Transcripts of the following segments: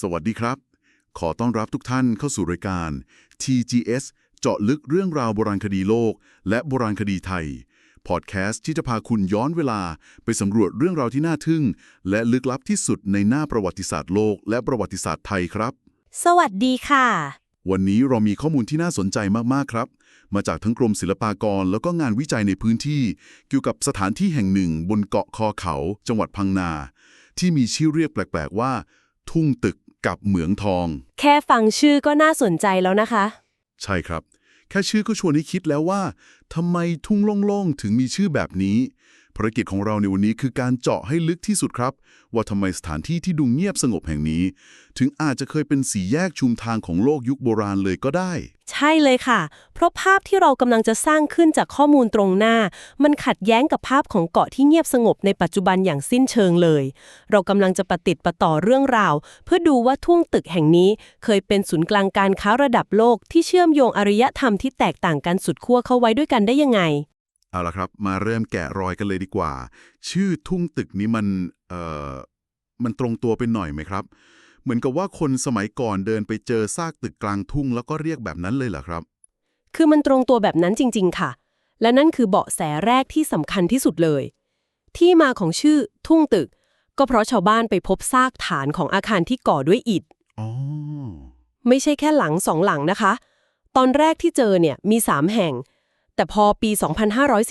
สวัสดีครับ ขอต้อนรับทุกท่านเข้าสู่รายการ TGS เจาะลึกเรื่องราวโบราณคดีโลก และโบราณคดีไทย พอดแคสต์ที่จะพาคุณย้อนเวลาไปสำรวจเรื่องราวที่น่าทึ่ง และลึกลับที่สุดในหน้าประวัติศาสตร์โลก และประวัติศาสตร์ไทยครับ สวัสดีค่ะ วันนี้เรามีข้อมูลที่น่าสนใจมาก ๆ ครับ มาจากทั้งกรมศิลปากร แล้วก็งานวิจัยในพื้นที่ เกี่ยวกับสถานที่แห่งหนึ่ง บนเกาะคอเขา จังหวัดพังนา ที่มีชื่อเรียกแปลก ๆ ว่า ทุ่งตึกกับเหมืองทอง แค่ฟังชื่อก็น่าสนใจแล้วนะคะ ใช่ครับ แค่ชื่อก็ชวนให้คิดแล้วว่าทำไมทุ่งโล่งๆ ถึงมีชื่อแบบนี้ ภารกิจของเราในวันนี้คือการเจาะให้ลึกที่สุดครับ ว่าทำไมสถานที่ที่ดูเงียบสงบแห่งนี้ ถึงอาจจะเคยเป็นสีแยกชุมทางของโลกยุคโบราณเลยก็ได้ ใช่เลยค่ะ เพราะภาพที่เรากำลังจะสร้างขึ้นจากข้อมูลตรงหน้า มันขัดแย้งกับภาพของเกาะที่เงียบสงบในปัจจุบันอย่างสิ้นเชิงเลย เรากำลังจะปะติดปะต่อเรื่องราว เพื่อดูว่าทุ่งตึกแห่งนี้ เคยเป็นศูนย์กลางการค้าระดับโลกที่เชื่อมโยงอารยธรรมที่แตกต่างกันสุดขั้วเข้าไว้ด้วยกันได้ยังไง เอาละครับ มาเริ่มแกะรอยกันเลยดีกว่า ชื่อทุ่งตึกนี้มันเอ่อมันตรงตัวเป็นหน่อยไหมครับ เหมือนกับว่าคนสมัยก่อนเดินไปเจอซากตึกกลางทุ่งแล้วก็เรียกแบบนั้นเลยเหรอครับ คือมันตรงตัวแบบนั้นจริง ๆ ค่ะ และนั่นคือเบาะแสแรกที่สำคัญที่สุดเลย ที่มาของชื่อทุ่งตึก ก็เพราะชาวบ้านไปพบซากฐานของอาคารที่ก่อด้วยอิฐอ๋อไม่ใช่แค่หลังสองหลังนะคะ ตอนแรกที่เจอเนี่ยมี3แห่ง แต่พอปี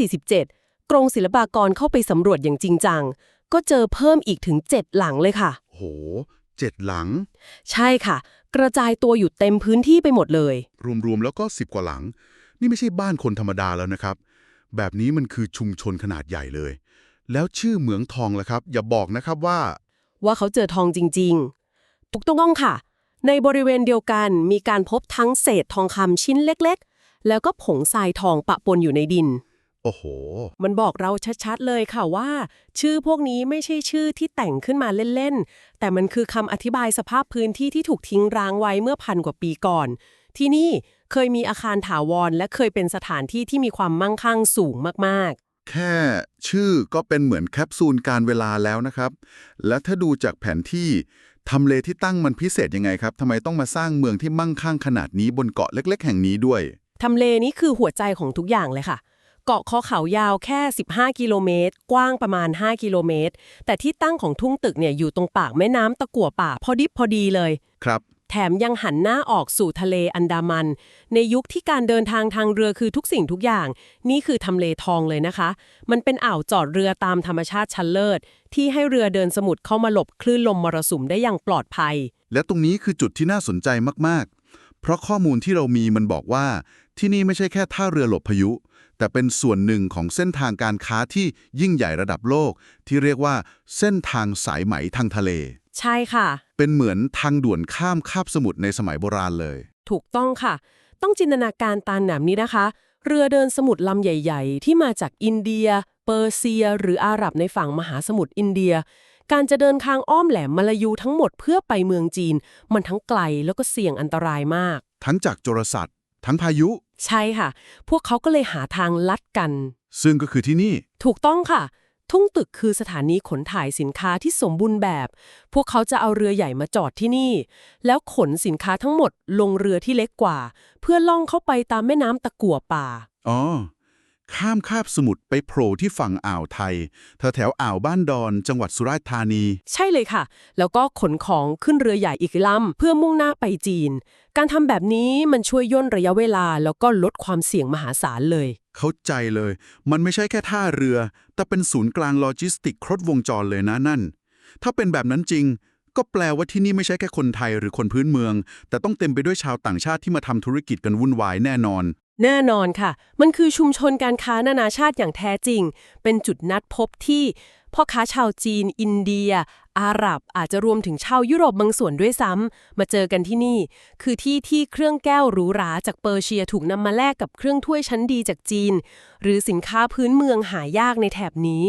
2547 กรมศิลปากรเข้าไปสำรวจอย่างจริงจัง ก็เจอเพิ่มอีกถึง 7 หลังเลยค่ะ โหเจ็ดหลัง ใช่ค่ะ กระจายตัวอยู่เต็มพื้นที่ไปหมดเลย รวมๆ แล้วก็สิบกว่าหลัง นี่ไม่ใช่บ้านคนธรรมดาแล้วนะครับ แบบนี้มันคือชุมชนขนาดใหญ่เลย แล้วชื่อเหมืองทองล่ะครับ อย่าบอกนะครับว่า ว่าเขาเจอทองจริงๆถูกต้องค่ะ ในบริเวณเดียวกันมีการพบทั้งเศษทองคำชิ้นเล็กๆ แล้วก็ผงทรายทองปะปนอยู่ในดิน โอ้โห มันบอกเราชัดๆเลยค่ะว่า ชื่อพวกนี้ไม่ใช่ชื่อที่แต่งขึ้นมาเล่นๆ แต่มันคือคำอธิบายสภาพพื้นที่ที่ถูกทิ้งร้างไว้เมื่อพันกว่าปีก่อน ที่นี่เคยมีอาคารถาวร และเคยเป็นสถานที่ที่มีความมั่งคั่งสูงมากแค่ชื่อก็เป็นเหมือนแคปซูลการเวลาแล้วนะครับ และถ้าดูจากแผนที่ทำเลที่ตั้งมันพิเศษยังไงครับทำไมต้องมาสร้างเมืองที่มั่งคั่งขนาดนี้บนเกาะเล็ก ๆ แห่งนี้ด้วยๆ ทำเลนี้คือหัวใจของทุกอย่างเลยค่ะ เกาะคอเขายาวแค่ 15 กิโลเมตร กว้างประมาณ 5 กิโลเมตร แต่ที่ตั้งของทุ่งตึกเนี่ยอยู่ตรงปากแม่น้ำตะกั่วป่าพอดิบพอดีเลย ครับ แถมยังหันหน้าออกสู่ทะเลอันดามัน ในยุคที่การเดินทางทางเรือคือทุกสิ่งทุกอย่าง นี่คือทำเลทองเลยนะคะ มันเป็นอ่าวจอดเรือตามธรรมชาติชั้นเลิศ ที่ให้เรือเดินสมุทรเข้ามาหลบคลื่นลมมรสุมได้อย่างปลอดภัย และตรงนี้คือจุดที่น่าสนใจมากๆ เพราะข้อมูลที่เรามีมันบอกว่า ที่นี่ไม่ใช่แค่ท่าเรือหลบพายุ แต่เป็นส่วนหนึ่งของเส้นทางการค้าที่ยิ่งใหญ่ระดับโลก ที่เรียกว่าเส้นทางสายไหมทางทะเล ใช่ค่ะ เป็นเหมือนทางด่วนข้ามคาบสมุทรในสมัยโบราณเลย ถูกต้องค่ะ ต้องจินตนาการตามแบบนี้นะคะ เรือเดินสมุทรลำใหญ่ ๆ ที่มาจากอินเดีย เปอร์เซีย หรืออาหรับในฝั่งมหาสมุทรอินเดียการจะเดินทางอ้อมแหลมมาลายูทั้งหมดเพื่อไปเมืองจีน มันทั้งไกลแล้วก็เสี่ยงอันตรายมาก ทั้งจากโจรสลัดทั้งพายุ ใช่ค่ะ พวกเขาก็เลยหาทางลัดกัน ซึ่งก็คือที่นี่ ถูกต้องค่ะ ทุ่งตึกคือสถานีขนถ่ายสินค้าที่สมบูรณ์แบบ พวกเขาจะเอาเรือใหญ่มาจอดที่นี่ แล้วขนสินค้าทั้งหมดลงเรือที่เล็กกว่า เพื่อล่องเข้าไปตามแม่น้ำตะกั่วป่า อ๋อ ข้ามคาบสมุทรไปโผล่ที่ฝั่งอ่าวไทยแถวแถวๆอ่าวบ้านดอนจังหวัดสุราษฎร์ธานี ใช่เลยค่ะ แล้วก็ขนของขึ้นเรือใหญ่อีกลำเพื่อมุ่งหน้าไปจีน การทำแบบนี้มันช่วยย่นระยะเวลา แล้วก็ลดความเสี่ยงมหาศาลเลย เข้าใจเลย มันไม่ใช่แค่ท่าเรือ แต่เป็นศูนย์กลางโลจิสติกครบวงจรเลยนะนั่น ถ้าเป็นแบบนั้นจริง ก็แปลว่าที่นี่ไม่ใช่แค่คนไทยหรือคนพื้นเมือง แต่ต้องเต็มไปด้วยชาวต่างชาติที่มาทำธุรกิจกันวุ่นวายแน่นอน แน่นอนค่ะ มันคือชุมชนการค้านานาชาติอย่างแท้จริง เป็นจุดนัดพบที่พ่อค้าชาวจีน อินเดีย อาหรับ อาจจะรวมถึงชาวยุโรปบางส่วนด้วยซ้ำ มาเจอกันที่นี่ คือที่ที่เครื่องแก้วหรูหราจากเปอร์เซียถูกนำมาแลกกับเครื่องถ้วยชั้นดีจากจีน หรือสินค้าพื้นเมืองหายากในแถบนี้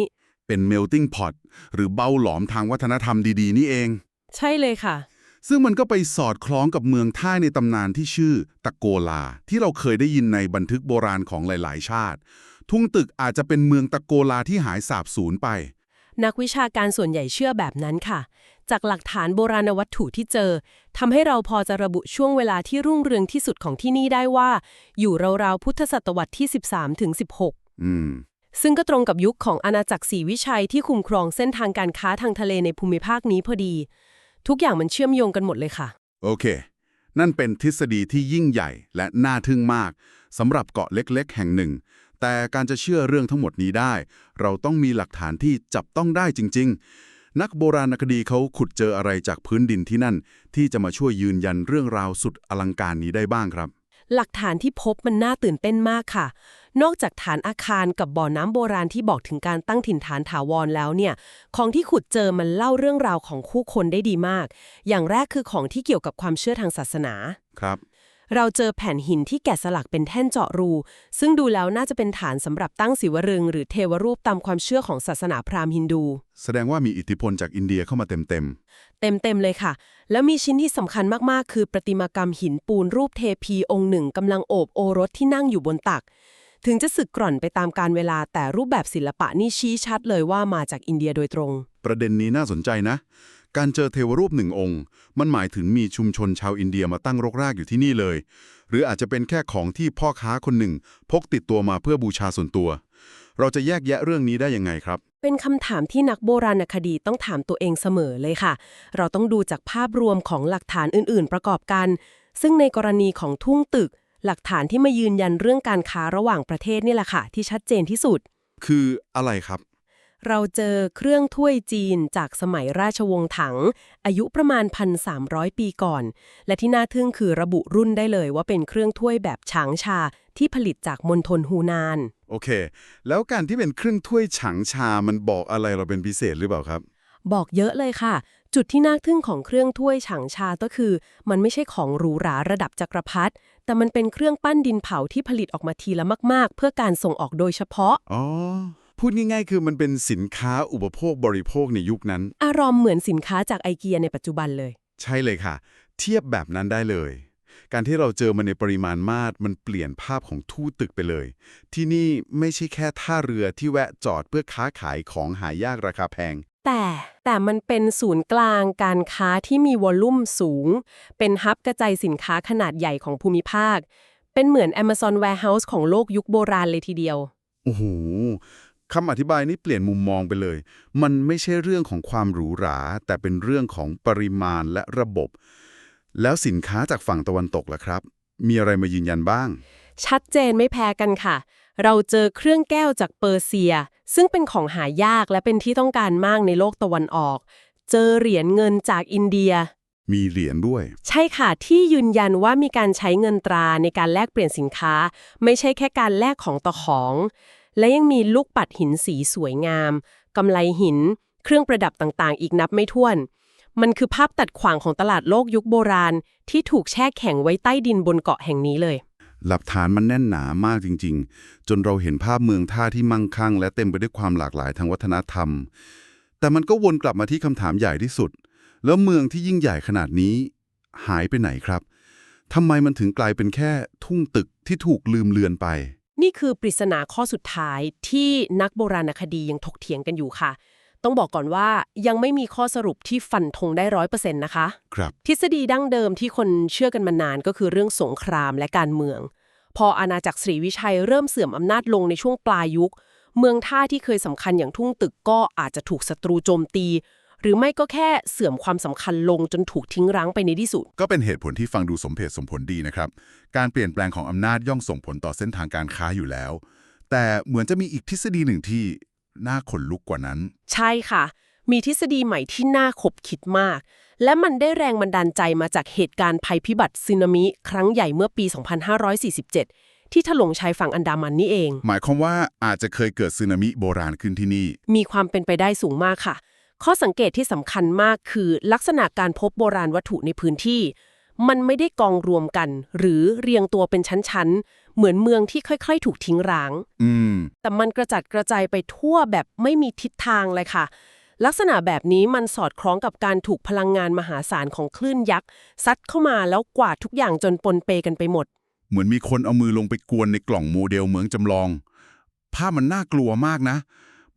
เป็น melting pot หรือเบ้าหลอมทางวัฒนธรรมดีๆ นี่เอง ใช่เลยค่ะ ซึ่งมันก็ไปสอดคล้องกับเมืองท่าในตำนานที่ชื่อตะโกลา ที่เราเคยได้ยินในบันทึกโบราณของหลาย ๆ ชาติ ทุ่งตึกอาจจะเป็นเมืองตะโกลาที่หายสาบสูญไป นักวิชาการส่วนใหญ่เชื่อแบบนั้นค่ะ จากหลักฐานโบราณวัตถุที่เจอทำให้เราพอจะระบุช่วงเวลาที่รุ่งเรืองที่สุดของที่นี่ได้ว่า อยู่ราวๆพุทธศตวรรษที่ 13ถึง16 อืมซึ่งก็ตรงกับยุคของอาณาจักรศรีวิชัยที่คุมครองเส้นทางการค้าทางทะเลในภูมิภาคนี้พอดี ทุกอย่างมันเชื่อมโยงกันหมดเลยค่ะ โอเค นั่นเป็นทฤษฎีที่ยิ่งใหญ่และน่าทึ่งมากสำหรับเกาะเล็ก ๆ แห่งหนึ่ง แต่การจะเชื่อเรื่องทั้งหมดนี้ได้ เราต้องมีหลักฐานที่จับต้องได้จริง ๆ นักโบราณคดีเขาขุดเจออะไรจากพื้นดินที่นั่น ที่จะมาช่วยยืนยันเรื่องราวสุดอลังการนี้ได้บ้างครับ หลักฐานที่พบมันน่าตื่นเต้นมากค่ะ นอกจากฐานอาคารกับบ่อน้ำโบราณที่บอกถึงการตั้งถิ่นฐานถาวรแล้วเนี่ย ของที่ขุดเจอมันเล่าเรื่องราวของคู่คนได้ดีมาก อย่างแรกคือของที่เกี่ยวกับความเชื่อทางศาสนา ครับ เราเจอแผ่นหินที่แกะสลักเป็นแท่นเจาะรู ซึ่งดูแล้วน่าจะเป็นฐานสำหรับตั้งศิวรึง หรือเทวรูปตามความเชื่อของศาสนาพราหมณ์ฮินดู แสดงว่ามีอิทธิพลจากอินเดียเข้ามาเต็มเต็มๆเลยค่ะ แล้วมีชิ้นที่สำคัญมากๆ คือประติมากรรมหินปูนรูปเทพีองค์หนึ่งกำลังโอบโอรสที่นั่งอยู่บนตัก ถึงจะสึกกร่อนไปตามการเวลาแต่รูปแบบศิลปะนี่ชี้ชัดเลยว่ามาจากอินเดียโดยตรง ๆ ประเด็นนี้น่าสนใจนะ การเจอเทวรูปหนึ่งองค์ มันหมายถึงมีชุมชนชาวอินเดียมาตั้งรกรากอยู่ที่นี่เลย หรืออาจจะเป็นแค่ของที่พ่อค้าคนหนึ่ง พกติดตัวมาเพื่อบูชาส่วนตัว เราจะแยกแยะเรื่องนี้ได้ยังไงครับ เป็นคำถามที่นักโบราณคดีต้องถามตัวเองเสมอเลยค่ะ เราต้องดูจากภาพรวมของหลักฐานอื่น ๆ ประกอบกัน ซึ่งในกรณีของทุ่งตึก หลักฐานที่มายืนยันเรื่องการค้าระหว่างประเทศนี่แหละค่ะที่ชัดเจนที่สุด คืออะไรครับ เราเจอเครื่องถ้วยจีนจากสมัยราชวงศ์ถัง อายุประมาณ 1,300 ปีก่อน และที่น่าทึ่งคือระบุรุ่นได้เลยว่าเป็นเครื่องถ้วยแบบฉางชาที่ผลิตจากมณฑลฮูนาน โอเค แล้วการที่เป็นเครื่องถ้วยฉังชามันบอกอะไรเราเป็นพิเศษหรือเปล่าครับ บอกเยอะเลยค่ะ จุดที่น่าทึ่งของเครื่องถ้วยฉางชาก็คือ มันไม่ใช่ของหรูหราระดับจักรพรรดิแต่มันเป็นเครื่องปั้นดินเผาที่ผลิตออกมาทีละมาก ๆ เพื่อการส่งออกโดยเฉพาะ อ๋อ พูดง่ายๆ คือมันเป็นสินค้าอุปโภคบริโภคในยุคนั้น อารมณ์เหมือนสินค้าจากไอเกียในปัจจุบันเลย ใช่เลยค่ะ เทียบแบบนั้นได้เลย การที่เราเจอมันในปริมาณมากมันเปลี่ยนภาพของทู่ตึกไปเลย ที่นี่ไม่ใช่แค่ท่าเรือที่แวะจอดเพื่อค้าขายของหายากราคาแพง แต่แต่มันเป็นศูนย์กลางการค้าที่มีวอลลุ่มสูง เป็นฮับกระจายสินค้าขนาดใหญ่ของภูมิภาค เป็นเหมือน Amazon Warehouse ของโลกยุคโบราณเลยทีเดียว โอ้โห คำอธิบายนี้เปลี่ยนมุมมองไปเลย มันไม่ใช่เรื่องของความหรูหรา แต่เป็นเรื่องของปริมาณและระบบ แล้วสินค้าจากฝั่งตะวันตกล่ะครับ มีอะไรมายืนยันบ้าง ชัดเจนไม่แพ้กันค่ะ เราเจอเครื่องแก้วจากเปอร์เซีย ซึ่งเป็นของหายากและเป็นที่ต้องการมากในโลกตะวันออก เจอเหรียญเงินจากอินเดีย มีเหรียญด้วย ใช่ค่ะที่ยืนยันว่ามีการใช้เงินตราในการแลกเปลี่ยนสินค้า ไม่ใช่แค่การแลกของต่อของ และยังมีลูกปัดหินสีสวยงาม กำไลหิน เครื่องประดับต่างๆ อีกนับไม่ถ้วน มันคือภาพตัดขวางของตลาดโลกยุคโบราณ ที่ถูกแช่แข็งไว้ใต้ดินบนเกาะแห่งนี้เลย หลักฐานมันแน่นหนามากจริง ๆ จนเราเห็นภาพเมืองท่าที่มั่งคั่ง และเต็มไปด้วยความหลากหลายทางวัฒนธรรม แต่มันก็วนกลับมาที่คำถามใหญ่ที่สุด แล้วเมืองที่ยิ่งใหญ่ขนาดนี้ หายไปไหนครับทำไมมันถึงกลายเป็นแค่ทุ่งตึกที่ถูกลืมเลือนไป นี่คือปริศนาข้อสุดท้ายที่นักโบราณคดียังถกเถียงกันอยู่ค่ะ ต้องบอกก่อนว่ายังไม่มีข้อสรุปที่ฟันธงได้ร้อยเปอร์เซ็นต์นะคะ ครับ ทฤษฎีดั้งเดิมที่คนเชื่อกันมานานก็คือเรื่องสงครามและการเมือง พออาณาจักรศรีวิชัยเริ่มเสื่อมอำนาจลงในช่วงปลายยุค เมืองท่าที่เคยสำคัญอย่างทุ่งตึกก็อาจจะถูกศัตรูโจมตี หรือไม่ก็แค่เสื่อมความสำคัญลงจนถูกทิ้งร้างไปในที่สุด ก็เป็นเหตุผลที่ฟังดูสมเหตุสมผลดีนะครับ การเปลี่ยนแปลงของอำนาจย่อมส่งผลต่อเส้นทางการค้าอยู่แล้ว แต่เหมือนจะมีอีกทฤษฎีหนึ่งที่น่าขนลุกกว่านั้น ใช่ค่ะ มีทฤษฎีใหม่ที่น่าขบคิดมาก และมันได้แรงบันดาลใจมาจากเหตุการณ์ภัยพิบัติสึนามิ ครั้งใหญ่เมื่อปี 2547ที่ถล่มชายฝั่งอันดามันนี่เอง หมายความว่าอาจจะเคยเกิดสึนามิโบราณขึ้นที่นี่ มีความเป็นไปได้สูงมากค่ะ ข้อสังเกตที่สำคัญมากคือลักษณะการพบโบราณวัตถุในพื้นที่ มันไม่ได้กองรวมกัน หรือเรียงตัวเป็นชั้นๆ เหมือนเมืองที่ค่อยๆ ถูกทิ้งร้าง อืม แต่มันกระจัดกระจายไปทั่วแบบไม่มีทิศทางเลยค่ะ ลักษณะแบบนี้มันสอดคล้องกับการถูกพลังงานมหาศาลของคลื่นยักษ์ซัดเข้ามาแล้วกวาดทุกอย่างจนปนเปกันไปหมด เหมือนมีคนเอามือลงไปกวนในกล่องโมเดลเหมืองจำลอง ภาพมันน่ากลัวมากนะ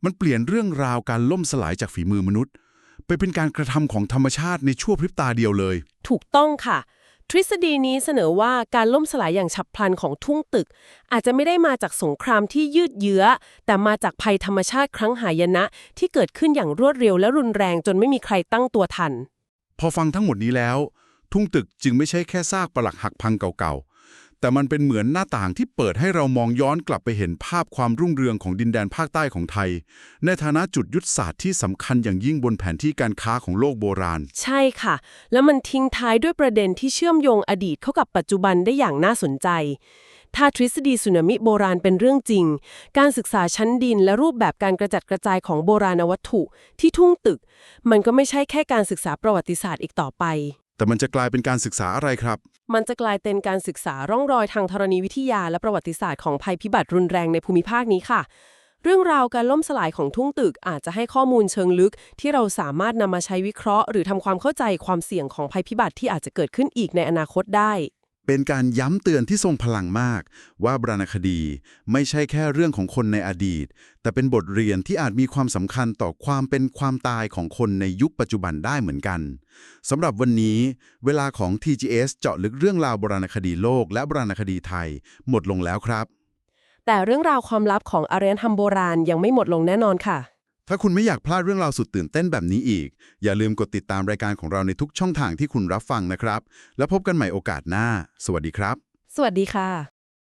มันเปลี่ยนเรื่องราวการล่มสลายจากฝีมือมนุษย์ ไปเป็นการกระทำของธรรมชาติในชั่วพริบตาเดียวเลย ถูกต้องค่ะ ทฤษฎีนี้เสนอว่าการล่มสลายอย่างฉับพลันของทุ่งตึก อาจจะไม่ได้มาจากสงครามที่ยืดเยื้อ แต่มาจากภัยธรรมชาติครั้งหายนะ ที่เกิดขึ้นอย่างรวดเร็วและรุนแรงจนไม่มีใครตั้งตัวทัน พอฟังทั้งหมดนี้แล้ว ทุ่งตึกจึงไม่ใช่แค่ซากปรักหักพังเก่าๆ แต่มันเป็นเหมือนหน้าต่างที่เปิดให้เรามองย้อนกลับไปเห็นภาพความรุ่งเรืองของดินแดนภาคใต้ของไทย ในฐานะจุดยุทธศาสตร์ที่สำคัญอย่างยิ่งบนแผนที่การค้าของโลกโบราณ ใช่ค่ะ แล้วมันทิ้งท้ายด้วยประเด็นที่เชื่อมโยงอดีตเข้ากับปัจจุบันได้อย่างน่าสนใจ ถ้าทฤษฎีสึนามิโบราณเป็นเรื่องจริง การศึกษาชั้นดินและรูปแบบการกระจัดกระจายของโบราณวัตถุที่ทุ่งตึก มันก็ไม่ใช่แค่การศึกษาประวัติศาสตร์อีกต่อไป แต่มันจะกลายเป็นการศึกษาอะไรครับ มันจะกลายเป็นการศึกษาร่องรอยทางธรณีวิทยาและประวัติศาสตร์ของภัยพิบัติรุนแรงในภูมิภาคนี้ค่ะ เรื่องราวการล่มสลายของทุ่งตึกอาจจะให้ข้อมูลเชิงลึก ที่เราสามารถนำมาใช้วิเคราะห์ หรือทำความเข้าใจความเสี่ยงของภัยพิบัติที่อาจจะเกิดขึ้นอีกในอนาคตได้ เป็นการย้ำเตือนที่ทรงพลังมาก ว่าบราณคดีไม่ใช่แค่เรื่องของคนในอดีต แต่เป็นบทเรียนที่อาจมีความสำคัญต่อความเป็นความตายของคนในยุคปัจจุบันได้เหมือนกันสำหรับวันนี้ เวลาของ TGS เจาะลึกเรื่องราวบราณคดีโลก และบราณคดีไทย หมดลงแล้วครับ แต่เรื่องราวความลับของอารยธรรมโบราณยังไม่หมดลงแน่นอนค่ะ ถ้าคุณไม่อยากพลาดเรื่องราวสุดตื่นเต้นแบบนี้อีก อย่าลืมกดติดตามรายการของเราในทุกช่องทางที่คุณรับฟังนะครับ แล้วพบกันใหม่โอกาสหน้า สวัสดีครับ สวัสดีค่ะ